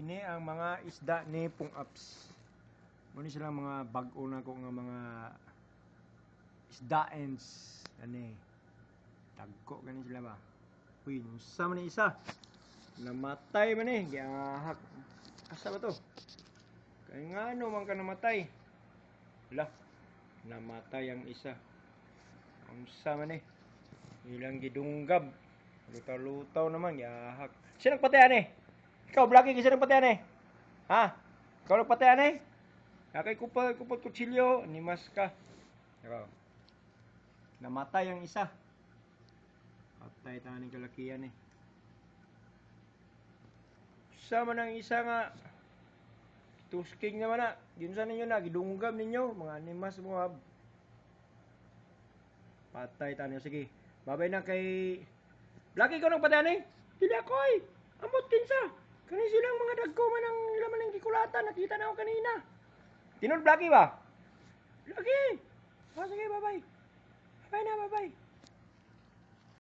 Kini ang mga isda ni Pung Ups. Muna sila mga bag-o na ko nga mga isdaens. Ani. Tagko gani sila ba? Uy, nusa man ni isa. Namatay man eh. Gihahak. Asa ba to? Kaya nga ano man ka namatay. Wala. Namatay ang isa. Ang sa man eh. Ilang gidunggab. Lutaw-lutaw naman. Gihahak. Sino nagpatayan eh? Ikaw, Blackie, kasi nagpatayan eh? Ha? Ikaw nagpatayan eh? Nakay kupal, kupal kutsilyo. Nimas ka. Ikaw. Namatay ang isa. Patay tayo ng kalakihan eh. Sama ng isa nga. Tusking naman na. Yun sa ninyo na. Gidunggam ninyo. Mga animas mo ha. Patay tayo. Sige. Babay na kay... Blackie, ikaw nang patayan eh? Dili ako eh. Amot kinsa. Kani silang mga dagko man ang laman ng gikulatan. Nakita na ako kanina. Tinod Blackie ba? Blackie!